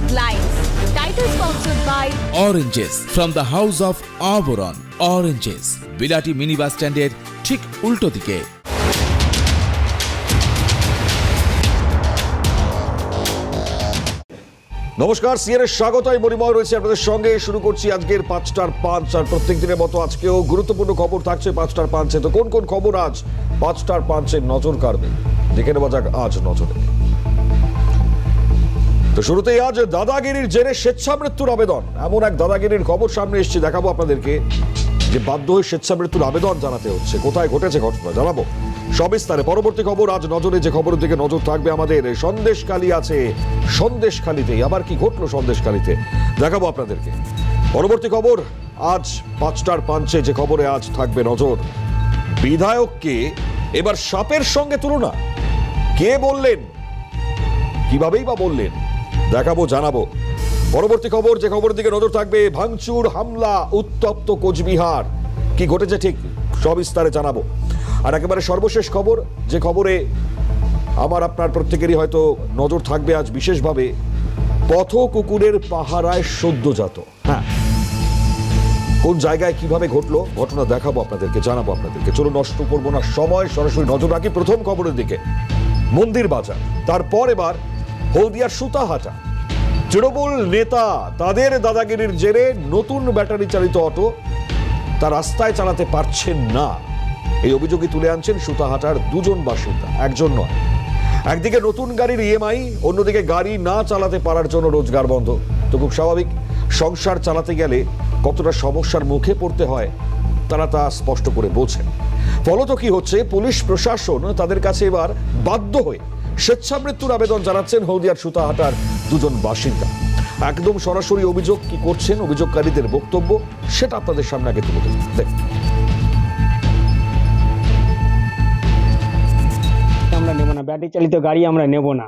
headlines. Title sponsored by Oranges from the House of Auberon. Oranges. বিলাটি mini bus স্ট্যান্ডের ঠিক উল্টো দিকে নমস্কার সিয়ারের স্বাগত আমি মরিময় রয়েছে আপনাদের সঙ্গে শুরু করছি আজকের পাঁচটার পাঁচ আর প্রত্যেক দিনের মতো আজকেও গুরুত্বপূর্ণ খবর থাকছে পাঁচটার পাঁচে তো কোন কোন খবর আজ পাঁচটার পাঁচে নজর কাড়বে দেখে নেওয়া যাক আজ নজরে তো শুরুতেই আজ দাদাগিরির জেরে স্বেচ্ছামৃত্যুর আবেদন। এমন এক দাদাগিরির খবর সামনে এসেছে, দেখাবো আপনাদেরকে। যে বাধ্য হয়ে স্বেচ্ছামৃত্যুর আবেদন জানাতে হচ্ছে। কোথায় ঘটেছে ঘটনা জানাব। সবিস্তারে পরবর্তী খবর, আজ নজরে যে খবরের দিকে নজর থাকবে আমাদের, সন্দেশখালি আছে সন্দেশখালিতে। আবার কি ঘটলো সন্দেশখালিতে? দেখাবো আপনাদেরকে। পরবর্তী খবর, আজ পাঁচটার পাঞ্চে যে খবরে আজ থাকবে নজর। বিধায়ককে এবার সাপের সঙ্গে তুলনা। কে বললেন? কিভাবেই বা বললেন? দেখাবো, জানাব। পরবর্তী খবর, যে খবরের দিকে নজর থাকবে, ভাঙচুর, হামলা, উত্তপ্ত কোচবিহার। কি ঘটেছে ঠিক সবিস্তারে জানাব। আর একেবারে সর্বশেষ খবর, যে খবরে আমার, আপনার প্রত্যেকেরই হয়তো নজর থাকবে আজ বিশেষভাবে পথ কুকুরের পাহারায় সদ্যজাত। হ্যাঁ। কোন জায়গায় কীভাবে ঘটলো, ঘটনা দেখাবো আপনাদেরকে, জানাব আপনাদেরকে। চলো নষ্ট করব না, সময় সরাসরি নজর রাখি প্রথম খবরের দিকে। মন্দির বাজার। তারপর এবার হলদিয়ার সুতাহাটা। তৃণমূল নেতা তাদের দাদাগিরির জেরে নতুন ব্যাটারি চালিত অটো তা রাস্তায় চালাতে পারছেন না। এই অভিযোগই তুলে আনছেন সুতাহাটার দুজন বাসিন্দা, একজন নয়। একদিকে নতুন গাড়ির ইএমআই অন্যদিকে গাড়ি না চালাতে পারার জন্য রোজগার বন্ধ। তো খুব স্বাভাবিক, সংসার চালাতে গেলে কতটা সমস্যার মুখে পড়তে হয়, তারা তা স্পষ্ট করে বোঝেন ফলত কি হচ্ছে, পুলিশ প্রশাসন তাদের কাছে এবার বাধ্য হয়ে স্বেচ্ছামৃত্যুর আবেদন জানাচ্ছেন হলদিয়ার সুতাহাটার দুজন বাসিন্দা। একদম সরাসরি অভিযোগ কি করছেন অভিযোগকারীদের বক্তব্য সেটা আপনাদের সামনে আগে তুলে ধরছি। আমরা নেব না ব্যাটারি চালিত গাড়ি আমরা নেব না।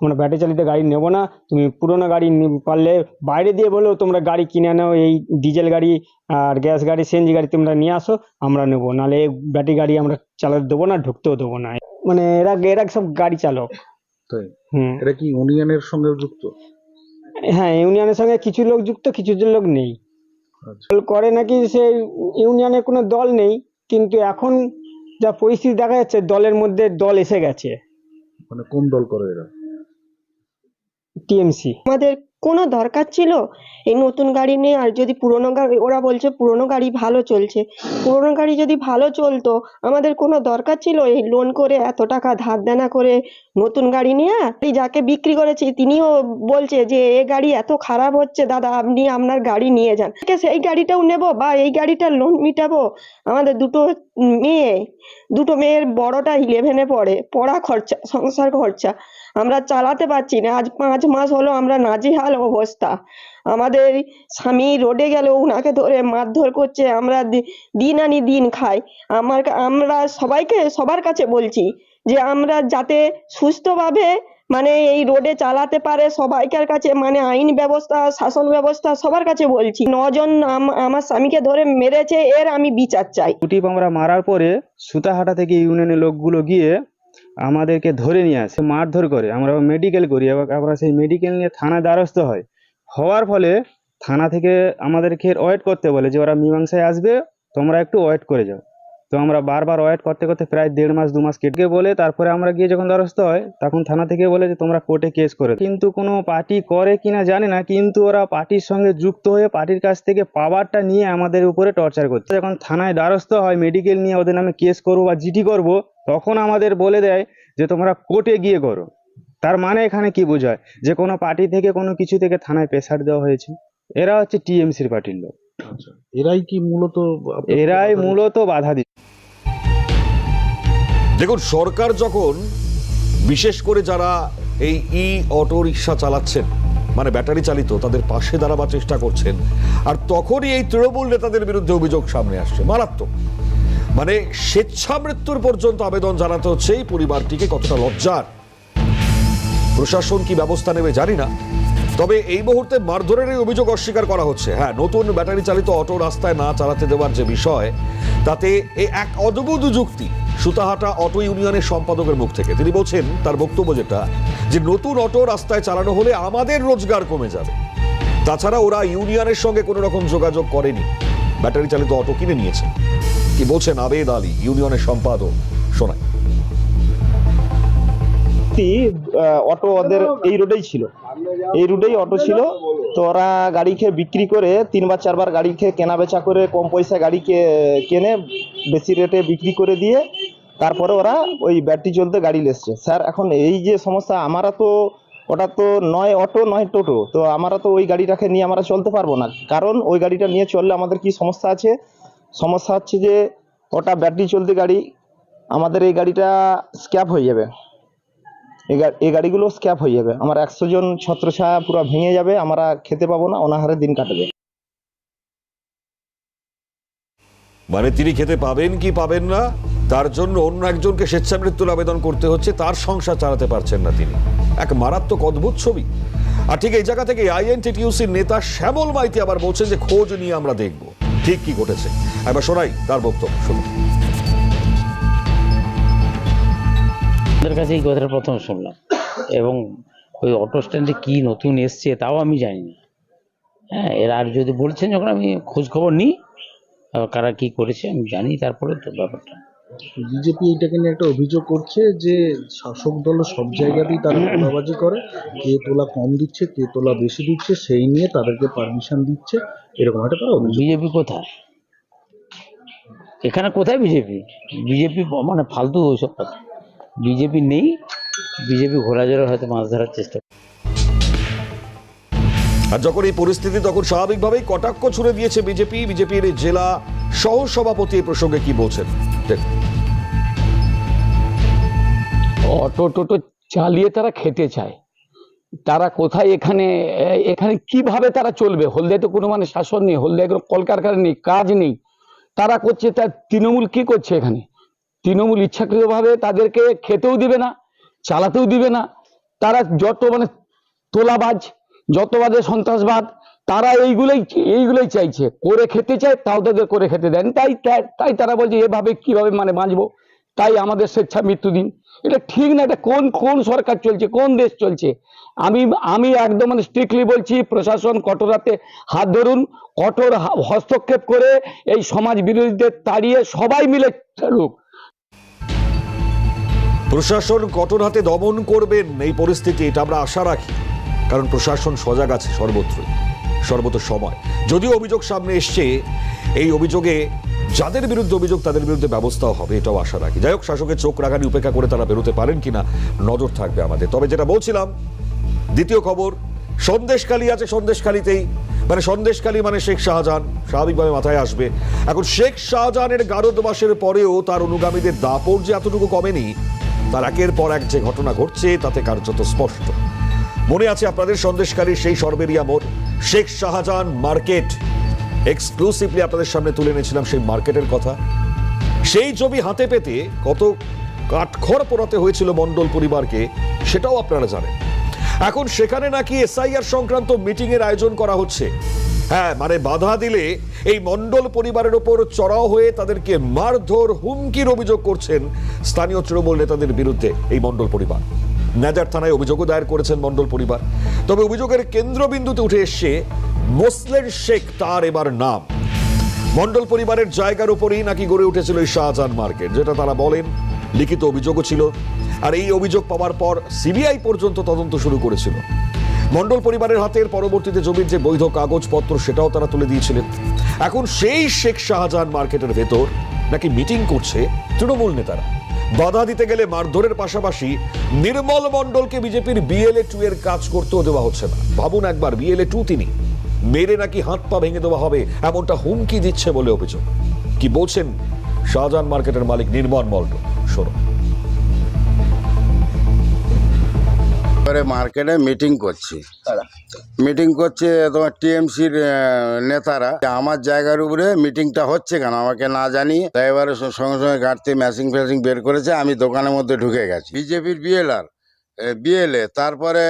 আমরা ব্যাটারি চালিত গাড়ি নেব না তুমি পুরোনো গাড়ি পারলে বাইরে দিয়ে বলেও তোমরা গাড়ি কিনে নাও এই ডিজেল গাড়ি আর গ্যাস গাড়ি সিএনজি গাড়ি তোমরা নিয়ে আসো আমরা নেব। নাহলে ব্যাটারি গাড়ি আমরা চালাতে দেবো না ঢুকতেও দেবো না। মানে এরা এরা সব গাড়ি চালক। তাই? হুম। এটা কি ইউনিয়নের সঙ্গে যুক্ত? হ্যাঁ ইউনিয়নের সঙ্গে কিছু লোক যুক্ত কিছু লোক নেই। আচ্ছা। দল করে নাকি সে ইউনিয়নের কোনো দল নেই কিন্তু এখন যা পরিস্থিতি দেখা যাচ্ছে দলের মধ্যে দল এসে গেছে। মানে কোন দল করে এরা? টিএমসি। আমাদের কোনো দরকার ছিল? এই নতুন গাড়ি নিয়ে আর যদি পুরোনো গাড়ি ওরা বলছে পুরোনো গাড়ি ভালো চলছে। পুরোনো গাড়ি যদি ভালো চলতো, আমাদের কোনো দরকার ছিল এই লোন করে এত টাকা ধার দেনা করে নতুন গাড়ি নিয়ে? এই যাকে বিক্রি করেছি তিনিও বলছে যে, এ গাড়ি এত খারাপ হচ্ছে দাদা, আপনি আপনার গাড়ি নিয়ে যান। এই গাড়িটাও নেব বা এই গাড়িটার লোন মিটাবো? আমাদের দুটো মেয়ে। দুটো মেয়ের বড়টা ইলেভেনে পড়ে, পড়া খরচা, সংসার খরচা। আমরা চালাতে পারছি না, আজ পাঁচ মাস হলো আমরা নাজিহাল অবস্থা। আমাদের স্বামী রোডে গেলেও উনাকে ধরে মারধর করছে, আমরা দিন আনি দিন খাই। আমার আমরা সবাইকে, সবার কাছে বলছি যে আমরা যাতে সুস্থভাবে মানে এই রোডে চালাতে পারে সবাইকার কাছে মানে আইন ব্যবস্থা, শাসন ব্যবস্থা সবার কাছে বলছি। নজন আম- আমার স্বামীকে ধরে মেরেছে, এর আমি বিচার চাই। কুটি আমরা মারার পরে সুতাহাটা থেকে ইউনিয়নের লোকগুলো গিয়ে আমাদেরকে ধরে নিয়ে আসে, মারধর করে। আমরা মেডিকেল করি এবার আমরা সেই মেডিকেল নিয়ে থানায় দ্বারস্থ হয়। হওয়ার ফলে থানা থেকে আমাদেরকে ওয়েট করতে বলে যে ওরা মীমাংসায় আসবে, তোমরা একটু ওয়েট করে যাও। তো আমরা বারবার ওয়েট করতে করতে প্রায় দেড় মাস দু মাস কেটে বলে তারপরে আমরা গিয়ে যখন দ্বারস্থ হয় তখন থানা থেকে বলে যে তোমরা কোর্টে কেস করে কিন্তু কোনো পার্টি করে কিনা জানে না কিন্তু ওরা পার্টির সঙ্গে যুক্ত হয়ে পার্টির কাছ থেকে পাওয়ারটা নিয়ে আমাদের উপরে টর্চার করছে। যখন থানায় দ্বারস্থ হয় মেডিকেল নিয়ে ওদের নামে কেস করব বা জিডি করব তখন আমাদের বলে দেয় যে তোমরা কোর্টে গিয়ে করো। তার মানে এখানে কি বোঝায়? যে কোনো পার্টি থেকে কোনো কিছু থেকে থানায় প্রেসার দেওয়া হয়েছে। এরা হচ্ছে টিএমসির পার্টির লোক। আচ্ছা এরাই কি মূলত এরাই মূলত বাধা দিচ্ছে। দেখুন, সরকার যখন বিশেষ করে যারা এই ই অটো রিক্সা চালাচ্ছেন মানে ব্যাটারি চালিত, তাদের পাশে দাঁড়াবার চেষ্টা করছেন, আর তখনই এই তৃণমূল নেতাদের বিরুদ্ধে অভিযোগ সামনে আসছে, মারাত্মক। মানে স্বেচ্ছামৃত্যুর পর্যন্ত আবেদন জানাতে হচ্ছে এই পরিবারটিকে, কতটা লজ্জার। প্রশাসন কি ব্যবস্থা নেবে জানি না, তবে এই মুহূর্তে মারধরের এই অভিযোগ অস্বীকার করা হচ্ছে। হ্যাঁ নতুন ব্যাটারি চালিত অটো রাস্তায় না চালাতে দেওয়ার যে বিষয়, তাতে এই এক অদ্ভুত যুক্তি। সুতাহাটা অটো ইউনিয়নের সম্পাদকের মুখ থেকে। তিনি বলছেন, তার বক্তব্য যেটা, যে নতুন অটো রাস্তায় চালানো হলে আমাদের রোজগার কমে যাবে। তাছাড়া ওরা ইউনিয়নের সঙ্গে কোনো রকম যোগাযোগ করেনি। ব্যাটারি চালিত অটো কিনে নিয়েছে। কি বলছেন আবেদ আলী, ইউনিয়নের সম্পাদক? শোনায় অটো ওদের এই রোডেই ছিল। এই রুটেই অটো ছিল। তো ওরা গাড়ি খেয়ে বিক্রি করে তিনবার, চারবার গাড়ি খেয়ে কেনা বেচা করে কম পয়সায় গাড়িকে কেনে বেশি রেটে বিক্রি করে দিয়ে তারপরে ওরা ওই ব্যাটারি চলতে গাড়ি লেসছে। স্যার, এখন এই যে সমস্যা, আমরা তো, ওটা তো নয় অটো, নয় টোটো। তো আমরা তো ওই গাড়িটাকে নিয়ে আমরা চলতে পারব না। কারণ ওই গাড়িটা নিয়ে চললে আমাদের কি সমস্যা আছে? সমস্যা হচ্ছে যে, ওটা ব্যাটারি চলতে গাড়ি, আমাদের এই গাড়িটা স্ক্যাপ হয়ে যাবে। এই গাড়িগুলো স্ক্যাপ হয়ে যাবে। আমার একশো জন ছত্রছায়া পুরো ভেঙে যাবে, আমরা খেতে পাবো না, অনাহারে দিন কাটবে। মানে তিনি খেতে পাবেন কি পাবেন না? তার জন্য অন্য একজনকে স্বেচ্ছামৃত্যুর আবেদন করতে হচ্ছে, তার সংসার চালাতে পারছেন না তিনি। এক মারাত্মক অদ্ভুত ছবি। আর ঠিক এই জায়গা থেকে আইএনটিটিউসির নেতা শ্যামল মাইতি আবার বলছেন যে খোঁজ নিয়ে আমরা দেখব। ঠিক কি ঘটেছে? এবার শোনাই তার বক্তব্য। শুনুন। ওদের কাছে এই কথাটা প্রথম শুনলাম। এবং ওই অটো স্ট্যান্ডে কি নতুন এসছে তাও আমি জানি না। হ্যাঁ এরা আর যদি বলছেন, যখন আমি খোঁজ খবর নিই, কারা কি করেছে আমি জানি, তারপরে তো ব্যাপারটা। বিজেপি এটাকে নিয়ে একটা অভিযোগ করছে যে শাসক দল সব জায়গাতেই তারা তোলাবাজি করে। কে তোলা কম দিচ্ছে কে তোলা বেশি দিচ্ছে সেই নিয়ে তাদেরকে পারমিশন দিচ্ছে। এরকম একটা তারা বিজেপি কোথায়? এখানে কোথায় বিজেপি? বিজেপি মানে ফালতু ওইসব কথা। বিজেপি নেই বিজেপি ঘোরাজোরা হয়তো মাছ ধরার চেষ্টা আর যখন এই পরিস্থিতি তখন স্বাভাবিকভাবেই কটাক্ষ ছুড়ে দিয়েছে বিজেপি। বিজেপির জেলা সহ সভাপতি এই প্রসঙ্গে কি বলছেন? দেখুন। অটো টোটো চালিয়ে তারা খেতে চায় তারা কোথায় এখানে এখানে কীভাবে তারা চলবে? হলদিয়ায় তো কোনো মানে শাসন নেই হলদিয়ায় কোনো কলকারখানা নেই, কাজ নেই। তারা করছে তার তৃণমূল কি করছে এখানে? তৃণমূল ইচ্ছাকৃতভাবে তাদেরকে খেতেও দিবে না, চালাতেও দিবে না। তারা যত মানে তোলাবাজ, যত বাজে সন্ত্রাসবাদ, তারা এইগুলোই এইগুলোই চাইছে। করে খেতে চায়, তাও তাদের করে খেতে দেন তাই, তাই- তাই তারা বলছে, এভাবে কীভাবে মানে বাঁচবো? তাই আমাদের স্বেচ্ছা মৃত্যু দিন এটা ঠিক না, এটা কোন কোন সরকার চলছে, কোন দেশ চলছে? আমি আমি একদম মানে স্ট্রিক্টলি বলছি, প্রশাসন কঠোরাতে হাত ধরুন, কঠোর হস্তক্ষেপ করে এই সমাজ বিরোধীদের তাড়িয়ে সবাই মিলে চলুক। প্রশাসন কঠোর হাতে দমন করবেন এই পরিস্থিতি, এটা আমরা আশা রাখি। কারণ প্রশাসন সজাগ আছে সর্বত্রই, সর্বত সময়। যদিও অভিযোগ সামনে এসছে, এই অভিযোগে যাদের বিরুদ্ধে অভিযোগ, তাদের বিরুদ্ধে ব্যবস্থাও হবে, এটাও আশা রাখি। যাই হোক, শাসকের চোখ রাগানি উপেক্ষা করে তারা বেরোতে পারেন কিনা, নজর থাকবে আমাদের। তবে যেটা বলছিলাম, দ্বিতীয় খবর, সন্দেশখালী আছে, সন্দেশখালীতেই। মানে সন্দেশখালী মানে শেখ শাহজাহান, স্বাভাবিকভাবে মাথায় আসবে। এখন শেখ শাহজাহানের গারদবাসের পরেও তার অনুগামীদের দাপট যে এতটুকু কমেনি, তার একের পর এক যে ঘটনা ঘটছে, তাতে কার্যত স্পষ্ট। মনে আছে আপনাদের সন্দেশকারীর সেই সরবেরিয়া মোড়, শেখ শাহজাহান মার্কেট। এক্সক্লুসিভলি আপনাদের সামনে তুলে এনেছিলাম সেই মার্কেটের কথা। সেই ছবি হাতে পেতে কত কাঠখড় পোড়াতে হয়েছিল মণ্ডল পরিবারকে, সেটাও আপনারা জানেন। এখন সেখানে নাকি এসআইআর সংক্রান্ত মিটিং এর আয়োজন করা হচ্ছে। হ্যাঁ মানে বাধা দিলে এই মণ্ডল পরিবারের ওপর চড়াও হয়ে তাদেরকে মারধর, হুমকির অভিযোগ করছেন স্থানীয় তৃণমূল নেতাদের বিরুদ্ধে এই মণ্ডল পরিবার। নাজার থানায় অভিযোগও দায়ের করেছেন মণ্ডল পরিবার। তবে অভিযোগের কেন্দ্রবিন্দুতে উঠে এসছে মোসলের শেখ তার এবার নাম। মন্ডল পরিবারের জায়গার উপরেই নাকি গড়ে উঠেছিল এই শাহজাহান মার্কেট, যেটা তারা বলেন লিখিত অভিযোগও ছিল। আর এই অভিযোগ পাওয়ার পর সিবিআই পর্যন্ত তদন্ত শুরু করেছিল। মন্ডল পরিবারের হাতের পরবর্তীতে জমির যে বৈধ কাগজপত্র, সেটাও তারা তুলে দিয়েছিলেন। এখন সেই শেখ শাহজাহান মার্কেটের ভেতর নাকি মিটিং করছে তৃণমূল নেতারা। বাধা দিতে গেলে মারধরের পাশাপাশি নির্মল মণ্ডলকে বিজেপির বিএলএ টু এর কাজ করতেও দেওয়া হচ্ছে না। ভাবুন একবার, বিএলএ টু তিনি মেরে নাকি হাত পা ভেঙে দেওয়া হবে? এমনটা হুমকি দিচ্ছে বলে অভিযোগ। কি বলছেন শাহজাহান মার্কেটের মালিক নির্মল মণ্ডল শোনো। এবারে মার্কেটে মিটিং করছি। মিটিং করছে তোমার টিএমসির নেতারা। আমার জায়গার উপরে মিটিংটা হচ্ছে কেন? আমাকে না জানি এবারে সঙ্গে সঙ্গে গাড়িতে ম্যাচিং ফ্যাচিং বের করেছে আমি দোকানের মধ্যে ঢুকে গেছি। বিজেপির বিএলআর বিএলএ তারপরে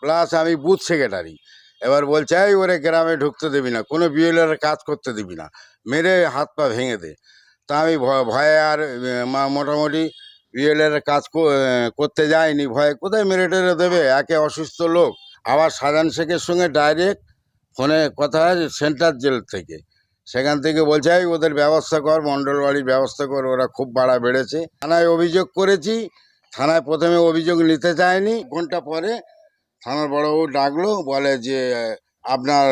প্লাস আমি বুথ সেক্রেটারি এবার বলছে, এই ওরে গ্রামে ঢুকতে দিবি না, কোনো বিএলের কাজ করতে দিবি না, মেরে হাত পা ভেঙে দে। তা আমি ভয়- আর, মা- মোটামুটি বিএলের কাজ করতে যায়নি ভয়ে কোথায় মেরে টেরে দেবে, একে অসুস্থ লোক। আবার সাজান শেখের সঙ্গে ডাইরেক্ট ফোনে কথা হয় সেন্ট্রাল জেল থেকে। সেখান থেকে বলছে, এই ওদের ব্যবস্থা কর মণ্ডল বাড়ির ব্যবস্থা কর, ওরা খুব বাড়া বেড়েছে। থানায় অভিযোগ করেছি, থানায় প্রথমে অভিযোগ নিতে চায়নি ঘণ্টা পরে থানার বড়বাবু ডাকলো বলে যে আপনার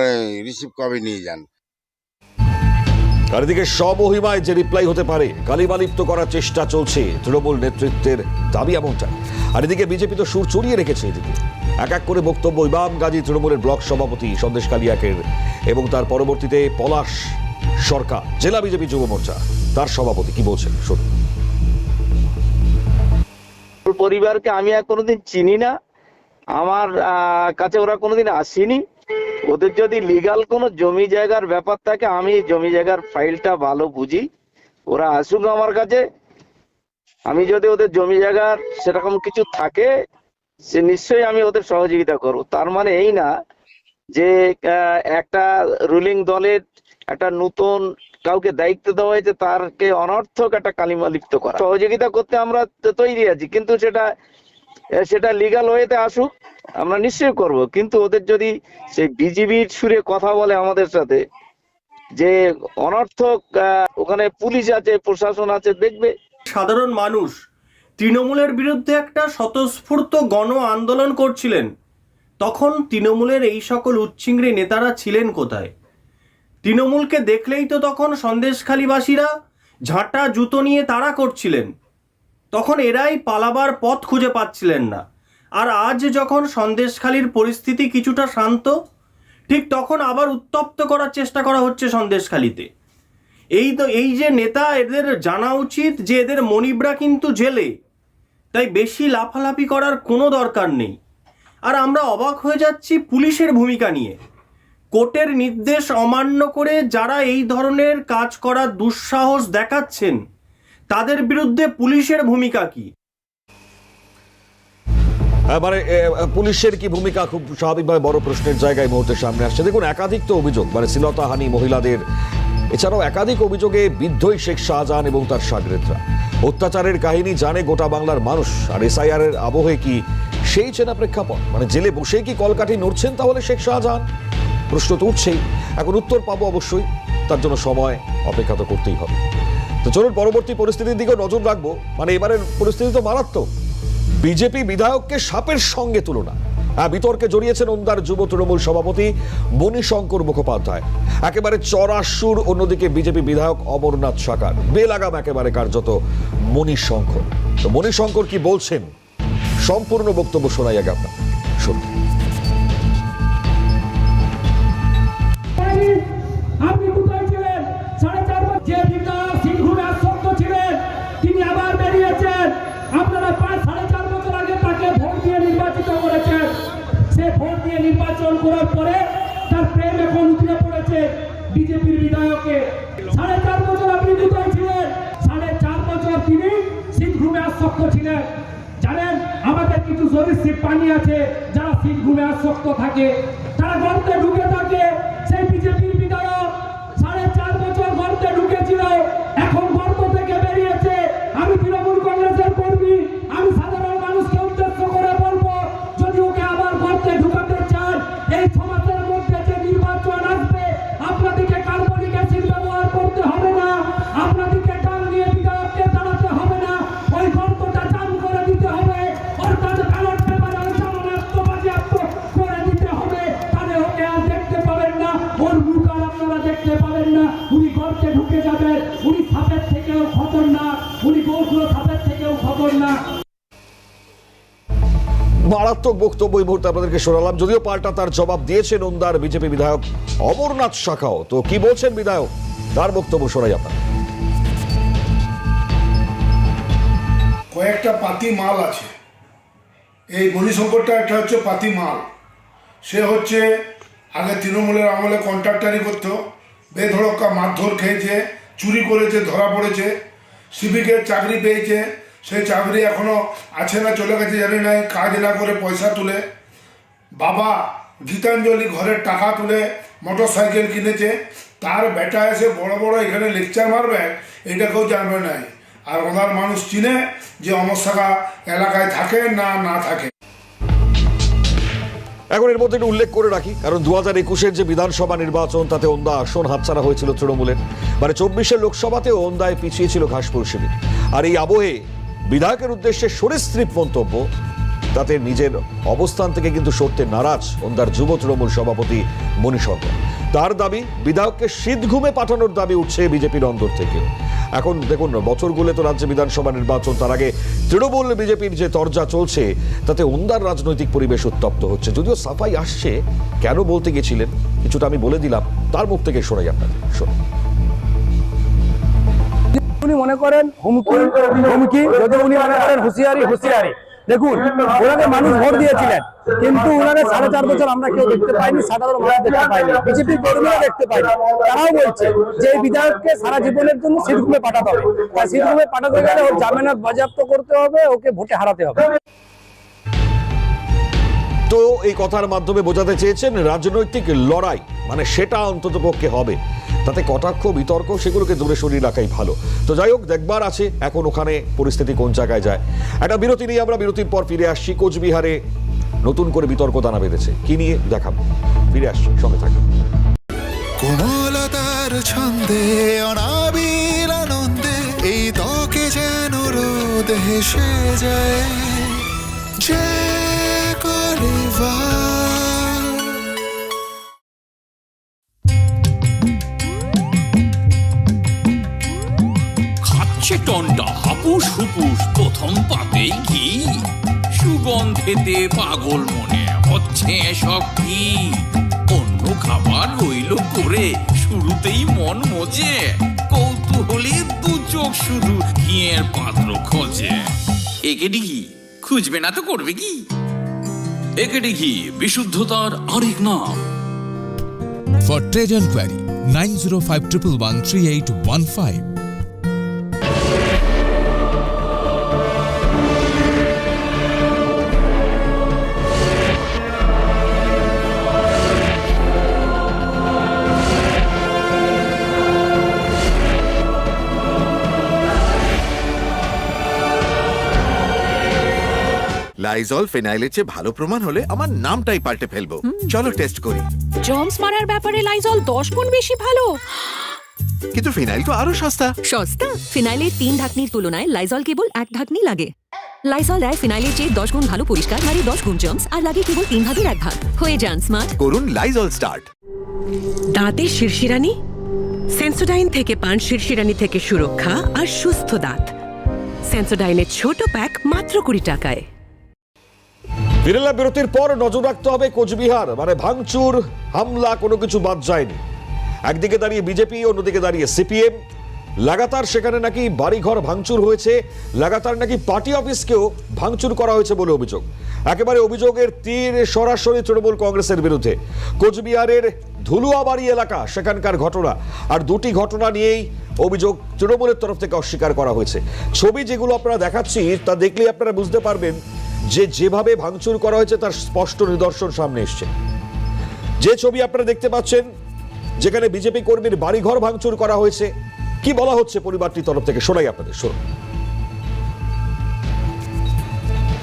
রিসিভ কবে নিয়ে যান। আর এদিকে স্বমহিমায় যে রিপ্লাই হতে পারে কালিমালিপ্ত করার চেষ্টা চলছে তৃণমূল নেতৃত্বের দাবি এমনটা। আর এদিকে বিজেপি তো সুর চড়িয়ে রেখেছে এদিকে। এক এক করে বক্তব্য ইমাম গাজী তৃণমূলের ব্লক সভাপতি সন্দেশ কালিয়াকের এবং তার পরবর্তীতে পলাশ সরকার জেলা বিজেপি যুব মোর্চা। তার সভাপতি কি বলছেন? শুনুন। ওর পরিবারকে আমি আর কোনোদিন চিনি না। আমার কাছে ওরা কোনোদিন আসেনি। ওদের যদি লিগাল কোনো জমি জায়গার ব্যাপার থাকে, আমি জমি জায়গার ফাইলটা ভালো বুঝি। ওরা আসুক আমার কাছে। আমি যদি ওদের জমি জায়গার সেরকম কিছু থাকে, সে নিশ্চয়ই আমি ওদের সহযোগিতা করব। তার মানে এই না যে একটা রুলিং দলের একটা নতুন কাউকে দায়িত্ব দেওয়া হয়েছে, তারকে অনর্থক একটা কালিমা লিপ্ত করা। সহযোগিতা করতে আমরা তৈরি আছি, কিন্তু সেটা সেটা লিগাল ওয়েতে আসুক, আমরা নিশ্চয়ই করব। কিন্তু ওদের যদি সেই বিজিবির সুরে কথা বলে আমাদের সাথে, যে অনর্থক ওখানে পুলিশ আছে, প্রশাসন আছে, দেখবে। সাধারণ মানুষ, তৃণমূলের বিরুদ্ধে একটা স্বতঃস্ফূর্ত গণ আন্দোলন করছিলেন। তখন তৃণমূলের এই সকল উচ্ছিংড়ি নেতারা ছিলেন কোথায়? তৃণমূলকে দেখলেই তো তখন সন্দেশখালীবাসীরা ঝাঁটা জুতো নিয়ে তারা করছিলেন। তখন এরাই পালাবার পথ খুঁজে পাচ্ছিলেন না। আর আজ যখন সন্দেশখালীর পরিস্থিতি কিছুটা শান্ত, ঠিক তখন আবার উত্তপ্ত করার চেষ্টা করা হচ্ছে সন্দেশখালীতে। এই তো, এই যে নেতা, এদের জানা উচিত যে এদের মনিবরা কিন্তু জেলে। তাই বেশি লাফালাফি করার কোনো দরকার নেই। আর আমরা অবাক হয়ে যাচ্ছি পুলিশের ভূমিকা নিয়ে। কোর্টের নির্দেশ অমান্য করে যারা এই ধরনের কাজ করার দুঃসাহস দেখাচ্ছেন তাদের বিরুদ্ধে পুলিশের ভূমিকা কি? মানে পুলিশের কি ভূমিকা খুব স্বাভাবিকভাবে বড় প্রশ্নের জায়গায় মুহূর্তে সামনে আসছে। দেখুন, একাধিক তো অভিযোগ মানে শ্লীলতাহানি মহিলাদের। এছাড়াও একাধিক অভিযোগে বিদ্ধই শেখ শাহজাহান এবং তার সাগরেদরা। অত্যাচারের কাহিনী জানে গোটা বাংলার মানুষ। আর এসআইআর এর আবহে কি সেই চেনা প্রেক্ষাপট? মানে জেলে বসেই কি কলকাঠি নড়ছেন তাহলে শেখ শাহজাহান? প্রশ্ন তো উঠছেই। এখন উত্তর পাবো অবশ্যই। তার জন্য সময় অপেক্ষা তো করতেই হবে। তো চলুন পরবর্তী পরিস্থিতির দিকেও নজর রাখব। মানে এবারের পরিস্থিতি তো মারাত্মক। বিজেপি বিধায়ককে সাপের সঙ্গে তুলনা। হ্যাঁ বিতর্কে জড়িয়েছেন ওন্দার যুব তৃণমূল সভাপতি মণিশঙ্কর মুখোপাধ্যায়। একেবারে চড়াসুর অন্যদিকে বিজেপি বিধায়ক অমরনাথ সাকার বেলাগাম একেবারে কার্যত মণিশঙ্কর। তো মণিশঙ্কর কি বলছেন? সম্পূর্ণ বক্তব্য শোনাই আগে আপনার শুনুন সরীসৃপ প্রাণী আছে যারা শীত ঘুমে আসক্ত থাকে তারা গর্তে ঢুকে বক্তব্য এই মুহূর্তে আপনাদেরকে শোনালাম। যদিও পাল্টা তার জবাব দিয়েছেন ওন্দার বিজেপি বিধায়ক অমরনাথ শাখাও। তো কি বলছেন বিধায়ক? তার বক্তব্য শোনাই আপনার কয়েকটা পাতি মাল আছে। এই মণিশঙ্করটা একটা হচ্ছে পাতি মাল। সে হচ্ছে আগে তৃণমূলের আমলে কন্ট্রাক্টারি করতো। বেধড়কা মারধর খেয়েছে, চুরি করেছে, ধরা পড়েছে, সিভিকের চাকরি পেয়েছে সেই চাকরি এখনও আছে না, চলে গেছে, জানি না কাজ না করে পয়সা তুলে। বাবা গীতাঞ্জলি ঘরের টাকা তুলে মোটর সাইকেল কিনেছে, তার বেটা এসে বড় বড় এখানে লেকচার মারবে, এটা কেউ জানবে নাই আর ওনার মানুষ চিনে যে অমরসাগা এলাকায় থাকে না না থাকে। এখন এর মধ্যে একটু উল্লেখ করে রাখি, কারণ দু হাজার একুশের যে বিধানসভা নির্বাচন, তাতে ওন্দা আসন হাতছাড়া হয়েছিল তৃণমূলের। মানে চব্বিশের লোকসভাতেও ওন্দায় পিছিয়ে ছিল ঘাসপুর শিবির। আর এই আবহে বিধায়কের উদ্দেশ্যে সরিস্ত্রীপ মন্তব্য। তাতে নিজের অবস্থান থেকে কিন্তু সরতে নারাজ ওন্দার যুব তৃণমূল সভাপতি মণি সরকার। তার দাবি, বিধায়ককে শীত ঘুমে পাঠানোর দাবি উঠছে বিজেপির অন্দর থেকে। এখন দেখুন বছরগুলো তো রাজ্যে বিধানসভা নির্বাচন, তার আগে তৃণমূল বিজেপির যে তরজা চলছে, তাতে উন্দার রাজনৈতিক পরিবেশ উত্তপ্ত হচ্ছে। যদিও সাফাই আসছে, কেন বলতে গেছিলেন, কিছুটা আমি বলে দিলাম, তার মুখ থেকে শোনাই আপনাদের। শোনাই উনি মনে করেন হুমকি যদি উনি মনে করেন, হুঁশিয়ারি হুঁশিয়ারি। দেখুন, ওনাকে মানুষ ভোট দিয়েছিলেন, কিন্তু ওনাকে সাড়ে চার বছর আমরা কেউ দেখতে পাইনি, সাধারণ মানুষ দেখতে পাইনি বিজেপির কর্মীরা দেখতে পাইনি। তারাও বলছে যে এই বিধায়ককে সারা জীবনের জন্য শীতঘুমে পাঠাতে হবে। আর শীতঘুমে পাঠাতে গেলে ওর জামিনত বাজেয়াপ্ত করতে হবে, ওকে ভোটে হারাতে হবে। তো এই কথার মাধ্যমে বোঝাতে চেয়েছেন রাজনৈতিক লড়াই মানে সেটা অন্তত পক্ষে হবে। তাতে কটাক্ষ, বিতর্ক, সেগুলোকে দূরে সরিয়ে রাখাই ভালো। তো যাই হোক, দেখবার আছে এখন ওখানে পরিস্থিতি কোন জায়গায় যায়। একটা বিরতি নিয়ে আমরা বিরতির পর ফিরে আসছি। কোচবিহারে নতুন করে বিতর্ক দানা বেঁধেছে। কি নিয়ে দেখাবো? ফিরে আসছি, সঙ্গে থাকবে কোমলতার ছন্দে আনন্দে, এই যেন রোদ হেসে যায়। যে কলিবার হুপুস প্রথম পাতেই ঘি। সুগন্ধেতে পাগল মনে হচ্ছে সব কি অন্য খাবার রইল করে শুরুতেই মন মজে। কৌতূহলী দু চোখ শুধু ঘিয়ের পাত্র খোঁজে। একেডি ঘি খুঁজবে না তো করবে কি? একেডি ঘি বিশুদ্ধতার আরেক নাম। For trade enquiry, 905 লাইজল ফেনাইলের চেয়ে ভালো প্রমাণ হলে আমার নামটাই পাল্টে ফেলব। চলো টেস্ট করি। জমস মারার ব্যাপারে লাইজল দশ গুণ বেশি ভালো। কিন্তু ফিনাইল তো আরও সস্তা। সস্তা? ফিনাইলের তিন ঢাকনির তুলনায় লাইজল কেবল এক ঢাকনি লাগে। লাইজল দেয় ফিনাইলের চেয়ে দশ গুণ ভালো পরিষ্কার মারে দশ গুণ জমস আর লাগে কেবল তিন ভাগের এক ভাগ। হয়ে যান স্মার্ট করুন লাইজল স্টার্ট দাঁতের শিরশিরানি সেন্সোডাইন থেকে পান শিরশিরানি থেকে সুরক্ষা আর সুস্থ দাঁত। সেন্সোডাইনের ছোট প্যাক মাত্র কুড়ি টাকায়। বিরেলা বিরতির পর নজর রাখতে হবে কোচবিহার। মানে ভাঙচুর, হামলা, কোনো কিছু বাদ যায়নি। একদিকে দাঁড়িয়ে বিজেপি, অন্যদিকে দাঁড়িয়ে সিপিএম। লাগাতার সেখানে নাকি বাড়িঘর ভাঙচুর হয়েছে। লাগাতার নাকি পার্টি অফিসকেও ভাঙচুর করা হয়েছে বলে অভিযোগ। একেবারে অভিযোগের তীর সরাসরি তৃণমূল কংগ্রেসের বিরুদ্ধে। কোচবিহারের ধুলুয়াবাড়ি এলাকা, সেখানকার ঘটনা। আর দুটি ঘটনা নিয়েই অভিযোগ তৃণমূলের তরফ থেকে অস্বীকার করা হয়েছে। ছবি যেগুলো আপনারা দেখাচ্ছি, তা দেখলেই আপনারা বুঝতে পারবেন যে যেভাবে ভাঙচুর করা হয়েছে তার স্পষ্ট নিদর্শন সামনে এসছে। যে ছবি আপনারা দেখতে পাচ্ছেন যেখানে বিজেপি কর্মীর বাড়িঘর ভাঙচুর করা হয়েছে কি বলা হচ্ছে পরিবারটির তরফ থেকে? শোনাই আপনাদের শুনুন।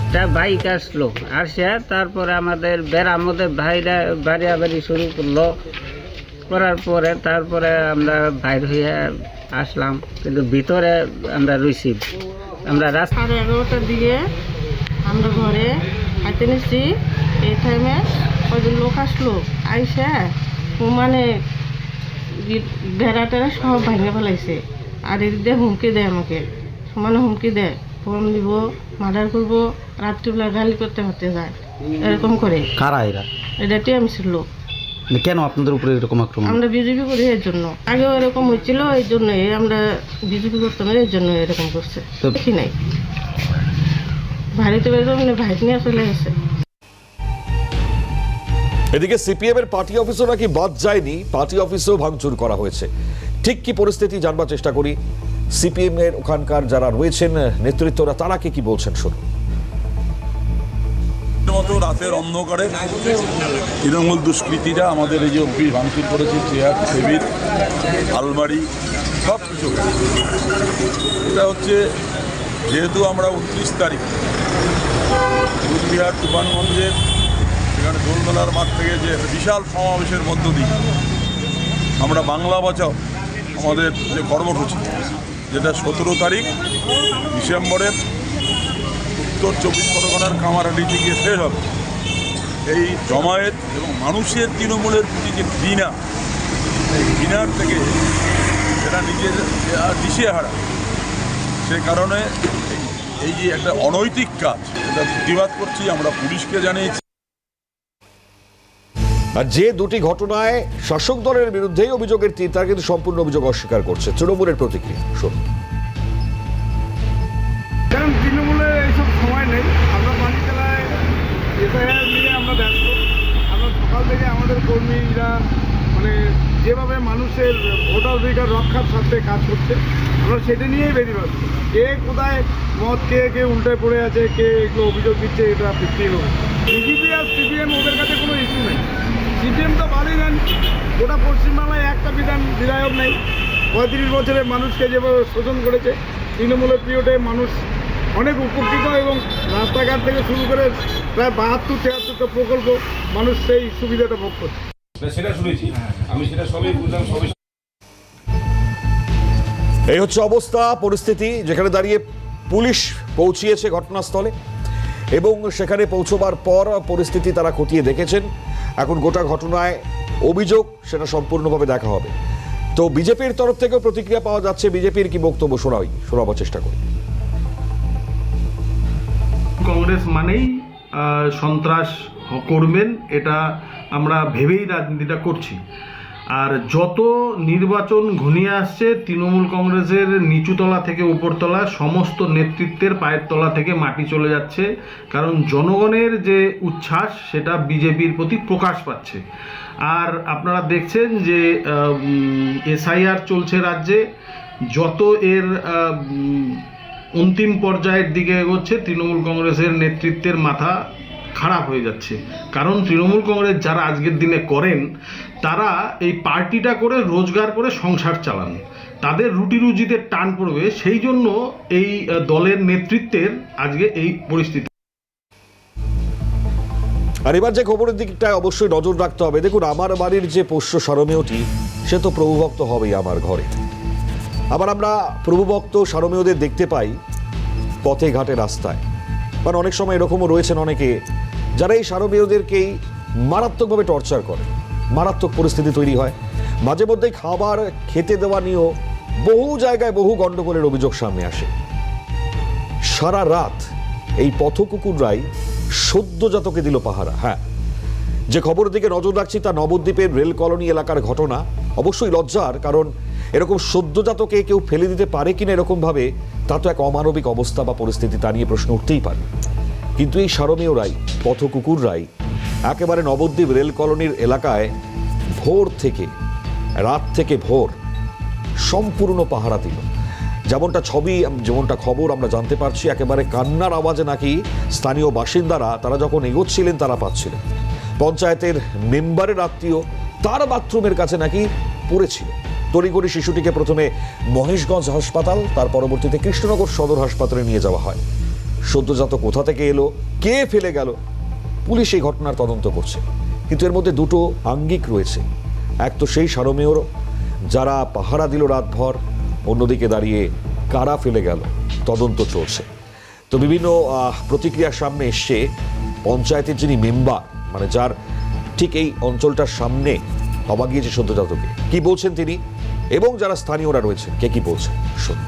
একটা বাইক আসলো আসে তারপরে আমাদের বেড়া আমাদের ভাইরা বাড়িয়াবাড়ি শুরু করল। করার পরে তারপরে আমরা বাইর হয়ে আসলাম কিন্তু ভিতরে আমরা রইছি। আমরা রাস্তা সাড়ে এগারোটার দিকে আমরা ঘরে হাতে নিচ্ছি এই টাইমে কয়জন লোক আসলো? আইসা ও মানে বেড়া টেরা সব ভাঙে ফেলাইছে। আর এদিক দিয়ে হুমকি দেয় আমাকে। সমানে হুমকি দেয়। ফোন দিব মার্ডার করব রাত্রিবেলা গালি করতে হতে যায়। এরকম করে। কারা এরা? এটা টিএমসির লোক। কেন আপনাদের উপরে এরকম আক্রমণ? আমরা বিজেপি করি এর জন্য। আগেও এরকম হয়েছিল এই জন্যই আমরা বিজেপি করতাম এর জন্য এরকম করছে। তো- দেখি নাই। ভারীতে বেরোবে মানে ভাইট নিয়ে চলে গেছে। এদিকে সিপিএম এর পার্টি অফিসও নাকি বাদ যায়নি পার্টি অফিসেও ভাঙচুর করা হয়েছে। ঠিক কি পরিস্থিতি জানবার চেষ্টা করি সিপিএম এর ওখানকার যারা রয়েছেন নেতৃত্বরা তারা কে কি বলছেন শুনুন। মতো রাতের অন্ধকারে তৃণমূল দুষ্কৃতীরা আমাদের এই যে অফিস ভাঙচুর করেছে চেয়ার টেবিল আলমারি সব কিছু এটা হচ্ছে যেহেতু আমরা উনত্রিশ তারিখ কুচবিহার তুফানগঞ্জের, সেখানে দোলমেলার মাঠ থেকে যে বিশাল সমাবেশের মধ্য দিয়ে আমরা বাংলা বাঁচাও আমাদের যে কর্মসূচি, যেটা সতেরো তারিখ ডিসেম্বরের উত্তর চব্বিশ পরগনার কামারহাটিতে গিয়ে শেষ হবে। এই জমায়েত এবং মানুষের তৃণমূলের প্রতি যে ঘৃণা, এই ঘৃণার থেকে সেটা নিজের দিশেহারা। সে কারণে এই- যে একটা অনৈতিক কাজ এটা প্রতিবাদ করছি আমরা পুলিশকে জানিয়েছি। আর যে দুটি ঘটনায় শাসক দলের বিরুদ্ধেই অভিযোগের তীর তারা কিন্তু সম্পূর্ণ অভিযোগ অস্বীকার করছে। তৃণমূলের প্রতিক্রিয়া শুনুন। তৃণমূলের এইসব সময় নেই। আমরা পানি জেলায় এফআইআর নিয়ে আমরা ব্যস্ত। আমরা সকাল থেকে আমাদের কর্মীরা মানে যেভাবে মানুষের ভোটার অধিকার রক্ষার স্বার্থে কাজ করছে, আমরা সেটা নিয়েই বেরিয়ে পাচ্ছি কে কোথায় মদ কে কে উল্টে পড়ে আছে, কে এগুলো অভিযোগ দিচ্ছে, এটা বিক্রি হবে। বিজেপি আর সিপিএম ওদের কাছে কোনো ইস্যু নেই। সিপিএম তো ভালোই জান গোটা পশ্চিমবাংলায় একটা বিধান বিধায়ক নেই। পঁয়ত্রিশ বছরে মানুষকে যেভাবে শোষণ করেছে, তৃণমূলের পিরিয়ডে মানুষ অনেক উপকৃত এবং রাস্তাঘাট থেকে শুরু করে প্রায় বাহাত্তর তিয়াত্তরটা প্রকল্প মানুষ সেই সুবিধাটা ভোগ করছে। সেটা শুনেছি। আমি সেটা সবই বুঝলাম সবই এই হচ্ছে অবস্থা পরিস্থিতি যেখানে দাঁড়িয়ে পুলিশ পৌঁছিয়েছে ঘটনাস্থলে এবং সেখানে পৌঁছবার পর পরিস্থিতি তারা খতিয়ে দেখেছেন। এখন গোটা ঘটনায় অভিযোগ সেটা সম্পূর্ণভাবে দেখা হবে। তো বিজেপির তরফ থেকেও প্রতিক্রিয়া পাওয়া যাচ্ছে। বিজেপির কি বক্তব্য শোনাই? শোনাবার চেষ্টা করি। কংগ্রেস মানেই সন্ত্রাস করবেন এটা আমরা ভেবেই রাজনীতিটা করছি। আর যত নির্বাচন ঘনিয়ে আসছে, তৃণমূল কংগ্রেসের নিচুতলা থেকে উপরতলা, সমস্ত নেতৃত্বের পায়ের তলা থেকে মাটি চলে যাচ্ছে। কারণ জনগণের যে উচ্ছ্বাস, সেটা বিজেপির প্রতি প্রকাশ পাচ্ছে। আর আপনারা দেখছেন যে এসআইআর চলছে রাজ্যে। যত এর অন্তিম পর্যায়ের দিকে এগোচ্ছে, তৃণমূল কংগ্রেসের নেতৃত্বের মাথা খারাপ হয়ে যাচ্ছে। কারণ তৃণমূল কংগ্রেস যারা আজকের দিনে করেন, তারা এই পার্টিটা করে রোজগার করে সংসার চালান। তাদের রুটি রুজিতে টান পড়বে। সেই জন্য এই দলের নেতৃত্বের আজকে এই পরিস্থিতি। আর এবার যে খবরের দিকটায় অবশ্যই নজর রাখতে হবে। দেখুন, আমার বাড়ির যে পোষ্য সারমেয়টি সে তো প্রভুভক্ত হবেই আমার ঘরে। আবার আমরা প্রভুভক্ত সারমেয়দের দেখতে পাই পথে ঘাটে রাস্তায়। মানে অনেক সময় এরকমও রয়েছেন অনেকে যারা এই সারমেয়দেরকেই মারাত্মকভাবে টর্চার করে, মারাত্মক পরিস্থিতি তৈরি হয়। মাঝে মধ্যে খাবার খেতে দেওয়া নিয়েও বহু জায়গায় বহু গণ্ডগোলের অভিযোগ সামনে আসে। সারা রাত এই পথকুকুররাই সদ্যজাতকে দিল পাহারা। হ্যাঁ যে খবরের দিকে নজর রাখছি তা নবদ্বীপের রেল কলোনি এলাকার ঘটনা। অবশ্যই লজ্জার, কারণ এরকম সদ্যজাতকে কেউ ফেলে দিতে পারে কিনা এরকম ভাবে, তা তো এক অমানবিক অবস্থা বা পরিস্থিতি তা নিয়ে প্রশ্ন উঠতেই পারে। কিন্তু এই সারমেয়রাই পথকুকুররাই একেবারে নবদ্বীপ রেল কলোনির এলাকায় ভোর থেকে, রাত থেকে ভোর সম্পূর্ণ পাহারা দিল। যেমনটা ছবি, যেমনটা খবর আমরা জানতে পারছি, একেবারে কান্নার আওয়াজে নাকি স্থানীয় বাসিন্দারা, তারা যখন এগোচ্ছিলেন তারা পাচ্ছিলেন। পঞ্চায়েতের মেম্বারের আত্মীয় তার বাথরুমের কাছে নাকি পড়েছিল। তড়িঘড়ি শিশুটিকে প্রথমে মহেশগঞ্জ হাসপাতাল, তার পরবর্তীতে কৃষ্ণনগর সদর হাসপাতালে নিয়ে যাওয়া হয়। সদ্যজাত কোথা থেকে এলো, কে ফেলে গেল, পুলিশ এই ঘটনার তদন্ত করছে। কিন্তু এর মধ্যে দুটো আঙ্গিক রয়েছে। এক তো সেই সারমেয়র, যারা পাহারা দিল রাতভর, অন্যদিকে দাঁড়িয়ে কারা ফেলে গেল, তদন্ত চলছে। তো বিভিন্ন প্রতিক্রিয়ার সামনে এসছে, পঞ্চায়েতের যিনি মেম্বার মানে যার ঠিক এই অঞ্চলটার সামনে পাওয়া গিয়েছে সদ্যজাতকে। কি বলছেন তিনি? এবং যারা স্থানীয়রা রয়েছেন কে কি বলছেন? শুনুন।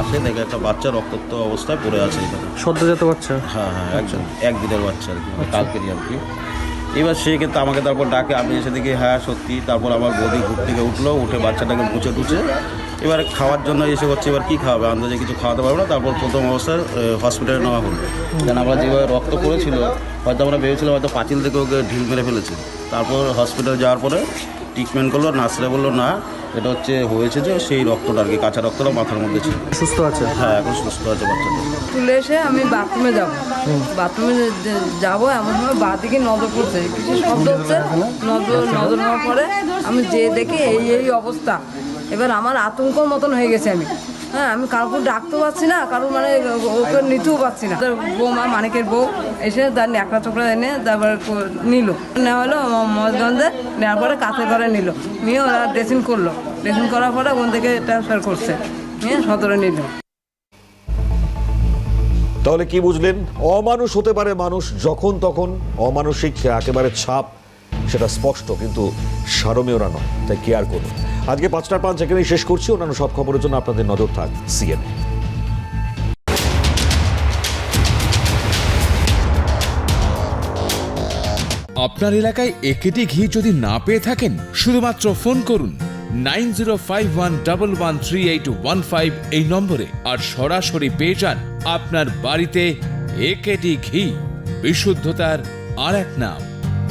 আসে দেখে একটা বাচ্চা রক্তাক্ত অবস্থায় পড়ে আছে এখানে। সদ্যজাত বাচ্চা? হ্যাঁ হ্যাঁ একজন এক দিনের বাচ্চা আর কি মানে কালকেরই আর কি। এবার সে কিন্তু আমাকে তারপর ডাকে আমি এসে দেখি হ্যাঁ সত্যি তারপর আমার বৌদি ঘুর থেকে উঠল উঠে বাচ্চাটাকে বুঝে টুচে এবার খাওয়ার জন্য এসে করছে এবার কী খাওয়াবে? আন্দাজে কিছু খাওয়াতে পারব না তারপর প্রথম অবস্থায় হসপিটালে নেওয়া হলো কেন আমরা যেভাবে রক্ত পড়েছিল হয়তো আমরা ভেবেছিলাম হয়তো পাঁচিল থেকে ওকে ঢিল মেরে ফেলেছে। তারপর হসপিটালে যাওয়ার পরে ট্রিটমেন্ট করল নার্সরা বলল না এটা হচ্ছে হয়েছে যে সেই রক্তটা আর কি কাঁচা রক্তটা মাথার মধ্যে ছিল। সুস্থ আছে? হ্যাঁ এখন সুস্থ আছে বাচ্চাটা। তুলে এসে আমি বাথরুমে যাব। বাথরুমে যাব এমন সময় বাঁ দিকে নজর পড়ছে। কিছু শব্দ হচ্ছে নজর নজর হওয়ার পরে আমি যে দেখি এই এই অবস্থা। এবার আমার আতঙ্কর মতন হয়ে গেছে আমি। হ্যাঁ আমি কাউকে ডাকতেও পাচ্ছি না, কারোর মানে ওকে নিতেও পাচ্ছি না। বৌমা, মানিকের বউ এসে তার ন্যাকড়া চোখড়া এনে তারপর নিল। নেওয়া হলো মজগঞ্জে নেওয়ার পরে কাছে ঘরে নিল। নিয়ে ওরা ড্রেসিং করল। ড্রেসিং করার পরে ওখান থেকে ট্রান্সফার করছে। নিয়ে সদরে নিল। তাহলে কি বুঝলেন? অমানুষ হতে পারে মানুষ যখন তখন। অমানসিক একেবারে ছাপ, সেটা স্পষ্ট, কিন্তু সারমেয়রা নয়। তাই কেয়ার করুন। আজকে পাঁচটার পাঁচ এখানেই শেষ করছি। অন্যান্য সব খবরের জন্য আপনাদের নজর থাক সিএনএ আপনার এলাকায় একেটি ঘি যদি না পেয়ে থাকেন, শুধুমাত্র ফোন করুন nine zero five one double one three eight one five এই নম্বরে আর সরাসরি পেয়ে যান আপনার বাড়িতে একেটি ঘি। বিশুদ্ধতার আর এক নাম।